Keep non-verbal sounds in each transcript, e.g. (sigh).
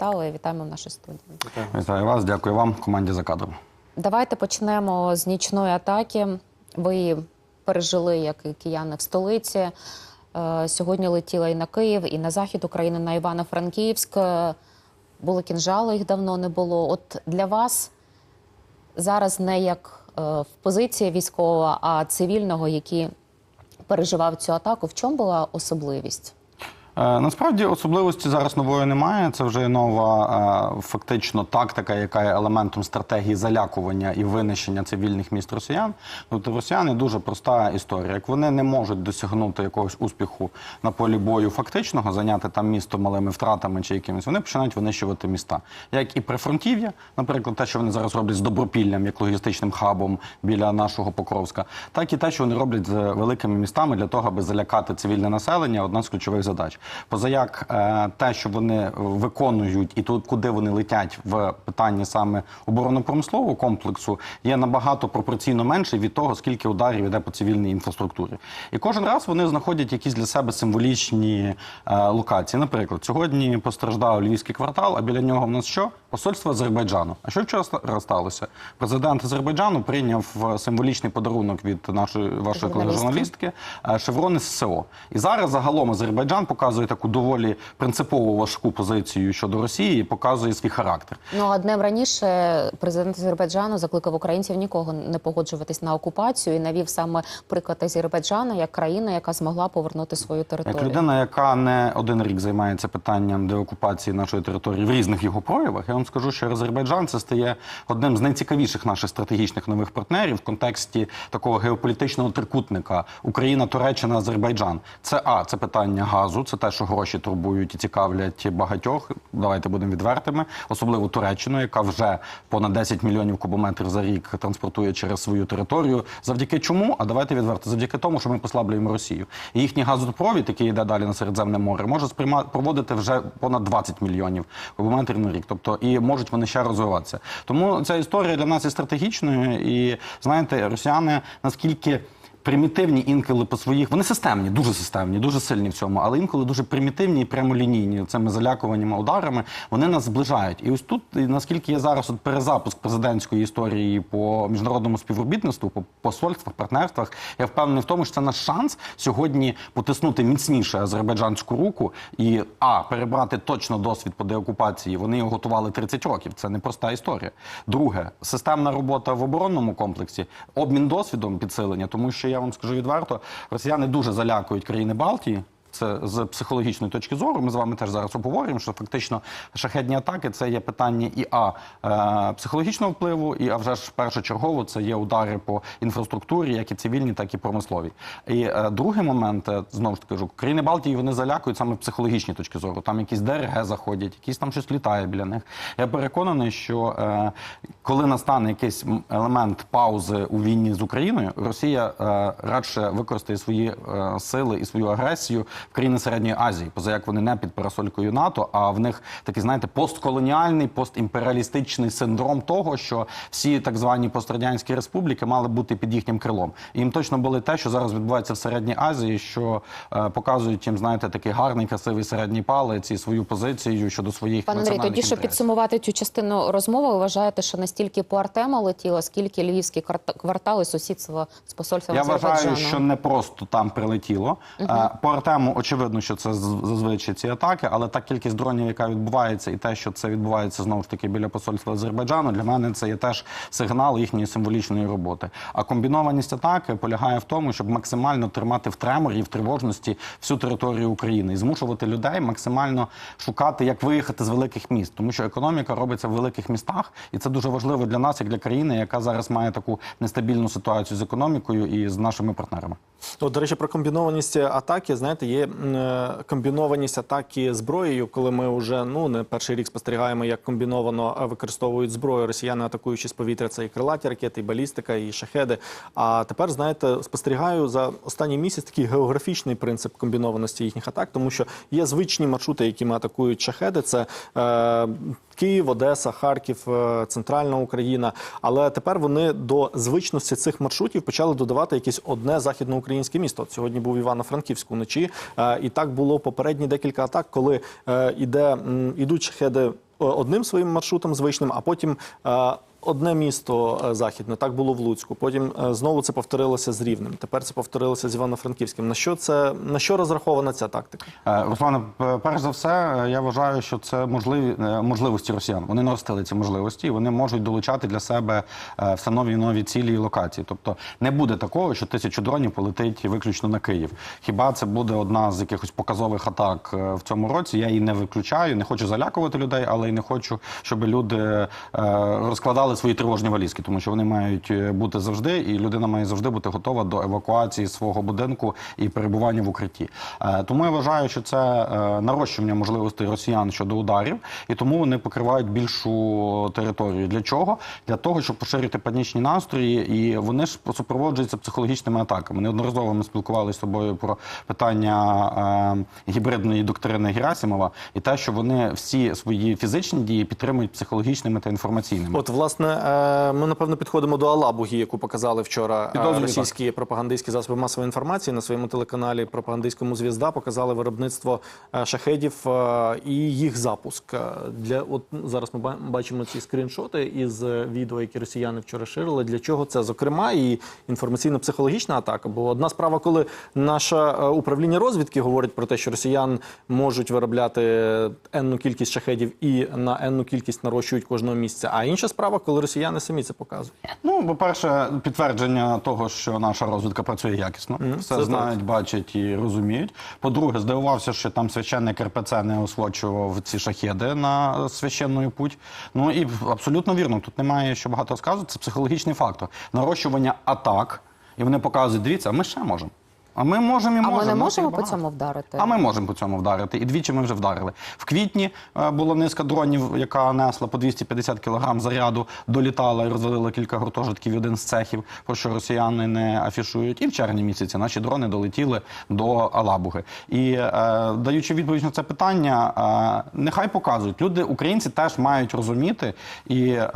Вітали, вітаємо в нашій студії. Вітаю вас, дякую вам, команді за кадром. Давайте почнемо з нічної атаки. Ви пережили, як і кияни в столиці. Е, Сьогодні летіла і на Київ, і на захід України, на Івано-Франківськ. Е, Були кінжали, їх давно не було. От для вас зараз не як е, в позиції військового, а цивільного, який переживав цю атаку. В чому була особливість? Е, Насправді особливості зараз нової немає. Це вже нова е, фактично тактика, яка є елементом стратегії залякування і винищення цивільних міст росіян. Тобто росіяни дуже проста історія. Як вони не можуть досягнути якогось успіху на полі бою фактичного, зайняти там місто малими втратами чи якимось, вони починають винищувати міста. Як і прифронтів'я, наприклад, те, що вони зараз роблять з добропіллям, як логістичним хабом біля нашого Покровська, так і те, що вони роблять з великими містами для того, аби залякати цивільне населення, одна з ключових задач. Позаяк е, те, що вони виконують, і тут, куди вони летять в питанні саме оборонно-промислового комплексу, є набагато пропорційно менше від того, скільки ударів йде по цивільній інфраструктурі. І кожен раз вони знаходять якісь для себе символічні е, локації. Наприклад, сьогодні постраждав львівський квартал, а біля нього в нас що? Посольство Азербайджану. А що вчора сталося? Президент Азербайджану прийняв е, символічний подарунок від нашої вашої Журналістки. шеврони ССО. І зараз загалом Азербайджан показує таку доволі принципово важку позицію щодо Росії і показує свій характер. Ну а днем раніше президент Азербайджану закликав українців нікого не погоджуватись на окупацію і навів саме приклад Азербайджану як країна, яка змогла повернути свою територію. Як людина, яка не один рік займається питанням деокупації нашої території в різних його проявах, я вам скажу, що Азербайджан це стає одним з найцікавіших наших стратегічних нових партнерів в контексті такого геополітичного трикутника Україна, Туреччина, Азербайджан. Це а це питання газу, це те, що гроші турбують і цікавлять багатьох. Давайте будемо відвертими, особливо Туреччину, яка вже понад 10 мільйонів кубометрів за рік транспортує через свою територію. Завдяки чому? А давайте відверто, завдяки тому, що ми послаблюємо Росію. І їхній газопровід, який йде далі на Середземне море, може сприйма проводити вже понад 20 мільйонів кубометрів на рік. Тобто і можуть вони ще розвиватися. Тому ця історія для нас є стратегічною. І знаєте, росіяни наскільки. Примітивні інколи по своїх, вони системні, дуже системні, дуже сильні в цьому, але інколи дуже примітивні і прямолінійні цими залякуваннями, ударами. Вони нас зближають. І ось тут, наскільки є зараз от перезапуск президентської історії по міжнародному співробітництву, по посольствах, партнерствах, я впевнений в тому, що це наш шанс сьогодні потиснути міцніше азербайджанську руку і а перебрати точно досвід по деокупації. Вони його готували 30 років. Це не проста історія. Друге, системна робота в оборонному комплексі, обмін досвідом підсилення, тому що я вам скажу відверто, росіяни дуже залякують країни Балтії. Це з психологічної точки зору. Ми з вами теж зараз обговорюємо, що фактично шахедні атаки це є питання і а е, психологічного впливу, і а вже ж першочергово це є удари по інфраструктурі, як і цивільній, так і промисловій. І е, другий момент е, знову ж таки кажу, країни Балтії вони залякують саме в психологічній точки зору. Там якісь ДРГ заходять, якісь там щось літає біля них. Я переконаний, що коли настане якийсь елемент паузи у війні з Україною, Росія радше використає свої сили і свою агресію країни Середньої Азії, поза як вони не під парасолькою НАТО, а в них такий, знаєте, постколоніальний, постімперіалістичний синдром того, що всі так звані пострадянські республіки мали бути під їхнім крилом. І їм точно були те, що зараз відбувається в Середній Азії, що е, показують їм, знаєте, такий гарний, красивий середній палець і свою позицію щодо своїх Пане Андрій, тоді, щоб інтересів. підсумувати цю частину розмови, ви вважаєте, що настільки по Артему летіло, скільки львівські квартали сусідство з посольством Я вважаю, що не просто там прилетіло. Е, По Артему очевидно, що це зазвичай ці атаки, але та кількість дронів, яка відбувається, і те, що це відбувається знову ж таки біля посольства Азербайджану, для мене це є теж сигнал їхньої символічної роботи. А комбінованість атаки полягає в тому, щоб максимально тримати в треморі в тривожності всю територію України і змушувати людей максимально шукати, як виїхати з великих міст, тому що економіка робиться в великих містах, і це дуже важливо для нас, як для країни, яка зараз має таку нестабільну ситуацію з економікою і з нашими партнерами. От, до речі, про комбінованість атаки, знаєте, є е, комбінованість атаки зброєю, коли ми вже ну не перший рік спостерігаємо, як комбіновано е, використовують зброю. Росіяни атакуючи з повітря, це і крилаті ракети, і балістика, і шахеди. А тепер, знаєте, спостерігаю за останній місяць такий географічний принцип комбінованості їхніх атак, тому що є звичні маршрути, якими атакують шахеди. Це е, Київ, Одеса, Харків, е, Центральна Україна. Але тепер вони до звичності цих маршрутів почали додавати якесь одне західноукраїнське місто. От сьогодні був Івано-Франківськ уночі, і так було попередні декілька атак, коли е, іде ідуть шахеди одним своїм маршрутом звичним, а потім е, одне місто е, західне. Так було в Луцьку. Потім е, знову це повторилося з Рівнем. Тепер це повторилося з Івано-Франківським. На що це на що розрахована ця тактика? Е, Руслане, перш за все, я вважаю, що це можливі можливості росіян. Вони наростили ці можливості, і вони можуть долучати для себе все нові нові цілі і локації. Тобто не буде такого, що тисячу дронів полетить виключно на Київ. Хіба це буде одна з якихось показових атак в цьому році? Я її не виключаю. Не хочу залякувати людей, але й не хочу, щоб люди е, свої тривожні валізки, тому що вони мають е, бути завжди, і людина має завжди бути готова до евакуації свого будинку і перебування в укритті. Е, Тому я вважаю, що це е, нарощування можливостей росіян щодо ударів, і тому вони покривають більшу територію. Для чого? Для того, щоб поширити панічні настрої, і вони ж супроводжуються психологічними атаками. Неодноразово ми спілкувалися з тобою про питання гібридної доктрини Герасимова і те, що вони всі свої фізичні дії підтримують психологічними та інформаційними. От, власне, е, ми напевно підходимо до Алабуги, яку показали вчора е, Підозрюю, російські пропагандистські засоби масової інформації на своєму телеканалі пропагандистському звізда. Показали виробництво е, шахедів і їх запуск. Для от зараз ми бачимо ці скріншоти із відео, які росіяни вчора ширили. Для чого це? Зокрема, і інформаційно-психологічна атака. Бо одна справа, коли наше управління розвідки говорить про те, що росіян можуть виробляти енну кількість шахедів і на енну кількість нарощують кожного місця. А інша справа, коли росіяни самі це показують. Ну, по-перше, підтвердження того, що наша розвідка працює якісно, все це знають, бачать і розуміють. По-друге, здивувався, що там священник РПЦ не освочував ці шахеди на священну путь. Ну і абсолютно вірно, тут немає що багато розказувати. Це психологічний фактор. Нарощування атак, і вони показують, дивіться, ми ще можемо. А ми можемо і А можемо. ми не можемо по цьому вдарити? А ми можемо по цьому вдарити. І двічі ми вже вдарили. В квітні е, була низка дронів, яка несла по 250 кілограм заряду, долітала і розвалила кілька гуртожитків і один з цехів, про що росіяни не афішують. І в червні місяці наші дрони долетіли до Алабуги. І е, даючи відповідь на це питання, е, нехай показують. Люди, українці, теж мають розуміти і е,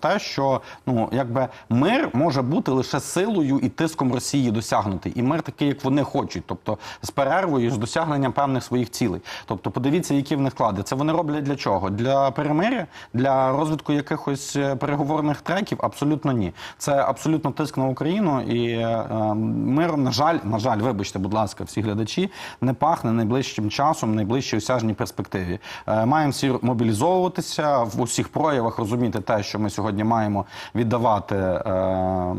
те, що ну якби мир може бути лише силою і тиском Росії досягнутий. І мир такий, як вони хочуть, тобто з перервою, з досягненням певних своїх цілей. Тобто, подивіться, які в них склади. Це вони роблять для чого? Для перемиря, для розвитку якихось е, переговорних треків? Абсолютно ні. Це абсолютно тиск на Україну і е, е, миром, на жаль, на жаль, вибачте, будь ласка, всі глядачі, не пахне найближчим часом, найближчій осяжній перспективі. Е, маємо всі мобілізовуватися в усіх проявах, розуміти те, що ми сьогодні маємо віддавати е,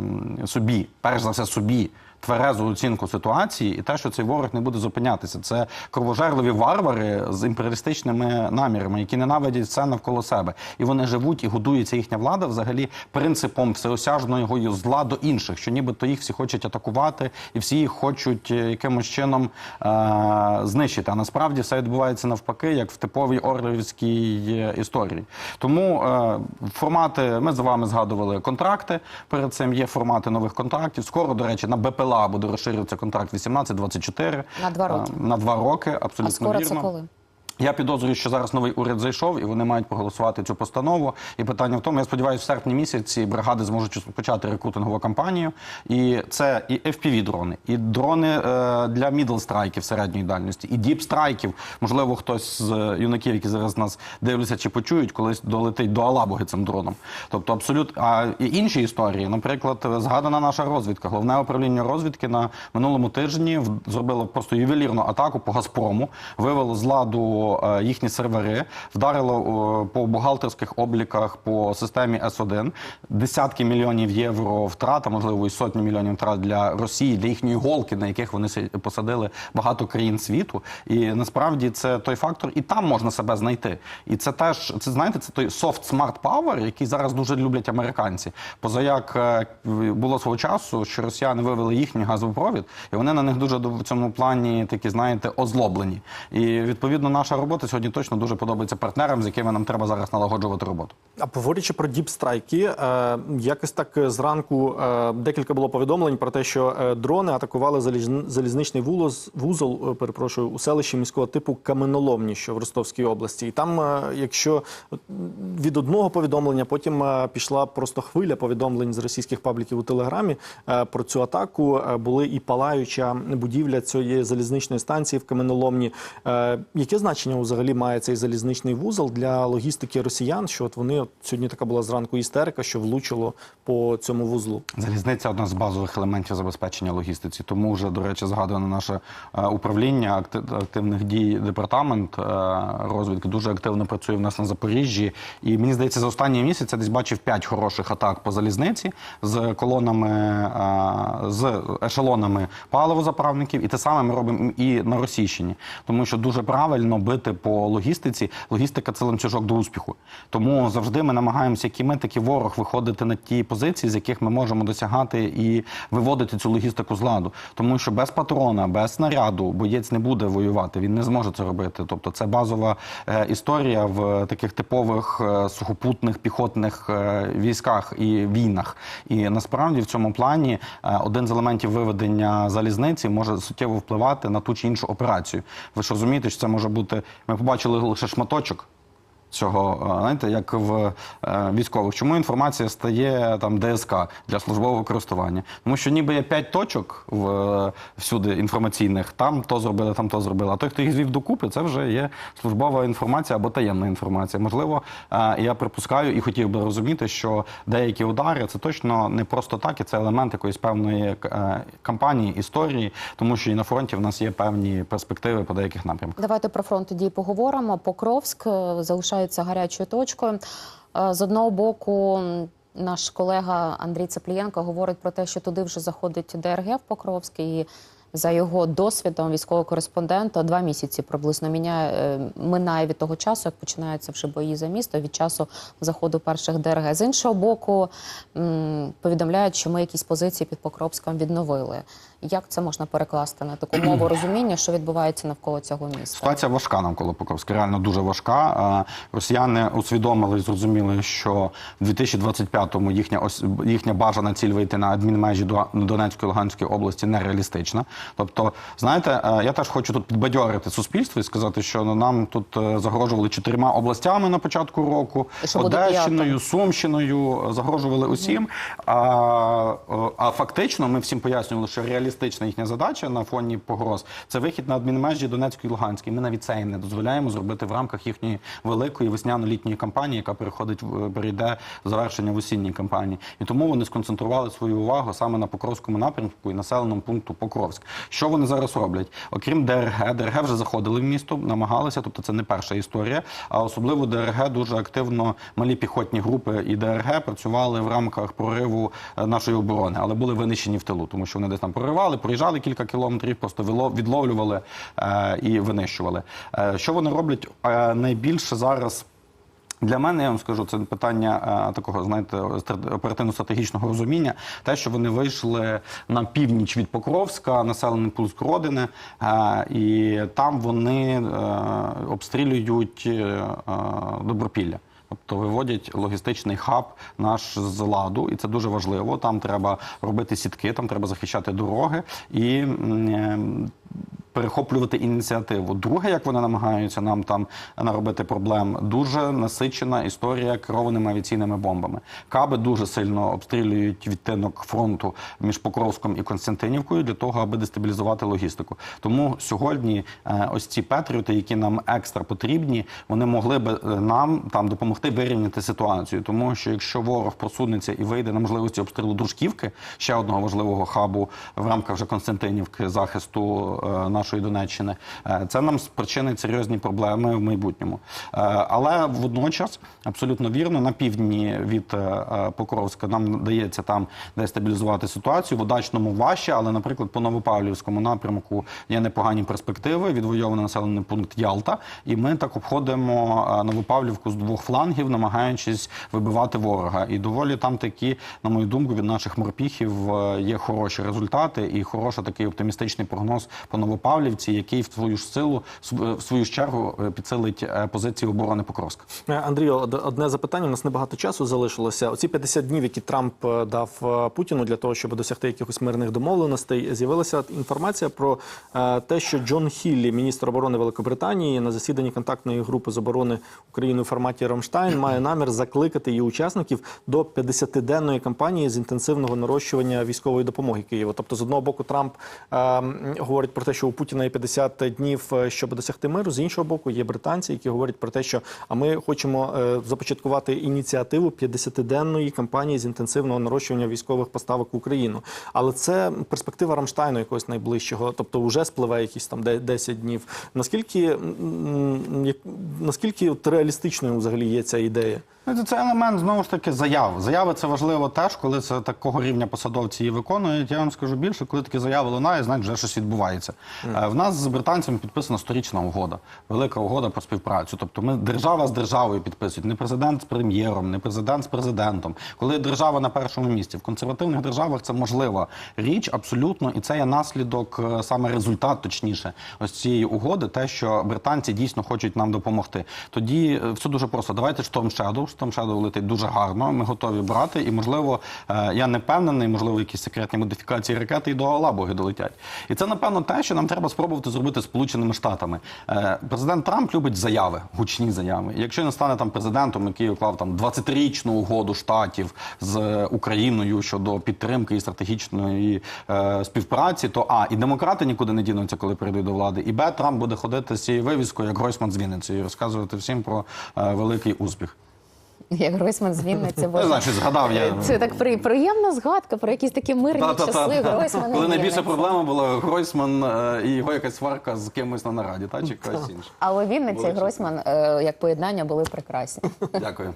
собі, перш за все собі. Тверезу оцінку ситуації і те, що цей ворог не буде зупинятися. Це кровожерливі варвари з імперіалістичними намірами, які ненавидять все навколо себе. І вони живуть і годується їхня влада взагалі принципом всеосяжного зла до інших, що нібито їх всі хочуть атакувати, і всі їх хочуть е, якимось чином е- знищити. А насправді все відбувається навпаки, як в типовій орлівській е, історії. Тому е- формати ми з вами згадували контракти. Перед цим є формати нових контрактів. Скоро, до речі, на БПЛА буде розширюватися контракт 18-24. На два роки. Е, На два роки, абсолютно А скоро вірно. це коли? Я підозрюю, що зараз новий уряд зайшов і вони мають проголосувати цю постанову. І питання в тому, я сподіваюся, в серпні місяці бригади зможуть почати рекрутингову кампанію. І це і fpv дрони, і дрони е, для мідл страйків середньої дальності, і діп страйків. Можливо, хтось з е, юнаків, які зараз нас дивляться чи почують, колись долетить до Алабуги цим дроном. Тобто, абсолютно а і інші історії. Наприклад, згадана наша розвідка, головне управління розвідки на минулому тижні зробило просто ювелірну атаку по Газпрому, вивело з ладу е, їхні сервери, вдарило е, по бухгалтерських обліках по системі С1 десятки мільйонів євро втрат, а можливо і сотні мільйонів втрат для Росії, для їхньої голки, на яких вони посадили багато країн світу. І насправді це той фактор, і там можна себе знайти. І це теж це знаєте, це той soft smart power, який зараз дуже люблять американці. Позаяк е, було свого часу, що росіяни вивели їхній газопровід, і вони на них дуже в цьому плані такі, знаєте, озлоблені. І відповідно наша робота сьогодні точно дуже подобається партнерам, з якими нам треба зараз налагоджувати роботу. А говорячи про діпстрайки, е, якось так е, зранку е, декілька було повідомлень про те, що дрони атакували залізн- залізничний вулоз, вузол, перепрошую, у селищі міського типу Каменоломні, що в Ростовській області. І там, якщо від одного повідомлення, потім пішла просто хвиля повідомлень з російських пабліків у Телеграмі про цю атаку. Були і палаюча будівля цієї залізничної станції в Каменоломні. Е, Яке значення? Значення взагалі має цей залізничний вузол для логістики росіян? Що от вони от сьогодні така була зранку істерика, що влучило по цьому вузлу? Залізниця одна з базових елементів забезпечення логістиці. Тому вже, до речі, згадане наше е, управління активних дій департамент е, розвідки дуже активно працює в нас на Запоріжжі. І мені здається, за останній місяць я десь бачив п'ять хороших атак по залізниці з колонами, е, з ешелонами паливозаправників. І те саме ми робимо і на Російщині, тому що дуже правильно бити по логістиці. Логістика це ланцюжок до успіху. Тому завжди ми намагаємося, як і ми, так і ворог виходити на ті позиції, з яких ми можемо досягати і виводити цю логістику з ладу. Тому що без патрона, без снаряду боєць не буде воювати. Він не зможе це робити. Тобто, це базова е, історія в таких типових е, сухопутних піхотних е, військах і війнах. І насправді в цьому плані один з елементів виведення залізниці може суттєво впливати на ту чи іншу операцію. Ви ж розумієте, що це може бути. Ми побачили лише шматочок. Цього е, знаєте, як в е, військових, чому інформація стає там ДСК для службового користування? Тому що ніби є п'ять точок в е, всюди інформаційних, там то зробили, там то зробили. А той, хто їх звів докупи, це вже є службова інформація або таємна інформація. Можливо, я припускаю і хотів би розуміти, що деякі удари це точно не просто так, і це елемент якоїсь певної кампанії, історії, тому що і на фронті в нас є певні перспективи по деяких напрямках. Давайте про фронт тоді поговоримо. Покровськ е, залишається гарячою точкою. Е, З одного боку, наш колега Андрій Цеплієнко говорить про те, що туди вже заходить ДРГ в Покровськ, і за його досвідом військового кореспондента два місяці приблизно міняє е, минає від того часу, як починаються вже бої за місто, від часу заходу перших ДРГ. З іншого боку, повідомляють, що ми якісь позиції під Покровськом відновили. Як це можна перекласти на таку мову (clears throat) розуміння, що відбувається навколо цього міста? Ситуація важка навколо Покровська, реально дуже важка. Е, Росіяни усвідомили і зрозуміли, що в 2025-му їхня їхня бажана ціль вийти на адмінмежі до Донецької Луганської області нереалістична. Тобто, знаєте, е, я теж хочу тут підбадьорити суспільство і сказати, що ну, нам тут е, загрожували чотирма областями на початку року, що Одещиною, Сумщиною, е, загрожували усім. А, а фактично ми всім пояснювали, що реалістична їхня задача на фоні погроз це вихід на адмінмежі Донецької і Луганської. Ми навіть це їм не дозволяємо зробити в рамках їхньої великої весняно-літньої кампанії, яка переходить в- перейде завершення в осінній кампанії. І тому вони сконцентрували свою увагу саме на Покровському напрямку і населеному пункту Покровськ. Що вони зараз роблять? Окрім ДРГ, ДРГ вже заходили в місто, намагалися, тобто це не перша історія. А особливо ДРГ дуже активно малі піхотні групи і ДРГ працювали в рамках прориву е, нашої оборони, але були винищені в тилу, тому що вони десь там проривали, проїжджали кілька кілометрів, просто відловлювали е, і винищували. Е, що вони роблять найбільше зараз? Для мене я вам скажу, це питання е, такого, знаєте, стра- оперативно-стратегічного розуміння. Те, що вони вийшли на північ від Покровська, населений пункт Родини, е, і там вони е, обстрілюють е, Добропілля. Тобто виводять логістичний хаб наш з ладу, і це дуже важливо. Там треба робити сітки, там треба захищати дороги і перехоплювати ініціативу. Друге, як вони намагаються нам там наробити проблем, дуже насичена історія керованими авіаційними бомбами. Каби дуже сильно обстрілюють відтинок фронту між Покровськом і Константинівкою для того, аби дестабілізувати логістику. Тому сьогодні е, ось ці петріоти, які нам екстра потрібні, вони могли би е, нам там допомогти вирівняти ситуацію. Тому що якщо ворог просунеться і вийде на можливості обстрілу дружківки, ще одного важливого хабу в рамках вже Константинівки захисту е, нашої Донеччини, е, це нам спричинить серйозні проблеми в майбутньому. Е, але водночас абсолютно вірно на півдні від е, Покровська нам вдається там дестабілізувати ситуацію. В удачному важче, але, наприклад, по Новопавлівському напрямку є непогані перспективи. Відвоюваний населений пункт Ялта, і ми так обходимо Новопавлівку з двох флангів, намагаючись вибивати ворога. І доволі там такі, на мою думку, від наших морпіхів є хороші результати і хороший такий оптимістичний прогноз по Новопавлівці, який в свою ж силу в свою ж чергу е, підсилить е, позиції оборони Покровська. Е, Андрію, од- одне запитання. У нас небагато часу залишилося. Оці 50 днів, які Трамп дав Путіну для того, щоб досягти якихось мирних домовленостей, з'явилася інформація про те, що Джон Хіллі, міністр оборони Великобританії, на засіданні контактної групи з оборони України у форматі Рамштайн, має (clears throat) намір закликати її учасників до 50-денної кампанії з інтенсивного нарощування військової допомоги Києву. Тобто, з одного боку, Трамп е, говорить про те, що у Путіна є 50 днів, е, щоб досягти миру. З іншого боку, є британці, які говорять про те, що а ми хочемо е, започаткувати ініціативу 50-денної кампанії з інтенсивного нарощування військових поставок в Україну. Але це перспектива Рамштайну якогось найближчого, тобто вже спливе якісь там де- 10 днів. Наскільки наскільки от реалістичною взагалі є ця ідея? Ну, Це елемент знову ж таки заяв. Заяви це важливо теж, коли це такого рівня посадовці її виконують. Я вам скажу більше, коли такі заяви лунають, значить вже щось відбувається. Е, В нас з британцями підписана сторічна угода, велика угода про співпрацю. Тобто ми держава з державою підписують, не президент з прем'єром, не президент з президентом. Коли держава на першому місці в консервативних державах це можлива річ абсолютно, і це є наслідок, е, саме результат, точніше, ось цієї угоди, те, що британці дійсно хочуть нам допомогти. Тоді е, все дуже просто. Давайте Storm Shadow. Storm Shadow летить дуже гарно. Ми готові брати, і можливо, е, я не впевнений, можливо, якісь секретні модифікації ракети і до Алабуги долетять. І це напевно те, що нам треба спробувати зробити Сполученими Штатами. Е, Президент Трамп любить заяви, гучні заяви. Якщо він стане там президентом, який уклав там 20-річну угоду штатів з Україною щодо підтримки і стратегічної е, співпраці, то а і демократи нікуди не дінуться, коли прийдуть до влади. І б Трамп буде ходити з цією вивіскою, як Гройсман з Вінниці, і розказувати всім про великий успіх. Як Гройсман з Вінниці, Не боже. знаю, що згадав я. Це так при, приємна згадка про якісь такі мирні Та-та-та. часи Гройсмана. Коли найбільша проблема була Гройсман е, і його якась сварка з кимось на нараді, та чи когось інше. Але Вінниця і Гройсман е, як поєднання були прекрасні. Дякую.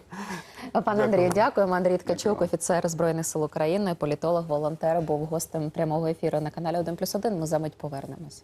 Пане Андрію, дякуємо. Андрій Ткачук, офіцер Збройних сил України, політолог, волонтер, був гостем прямого ефіру на каналі 1+,1. Ми за мить повернемось.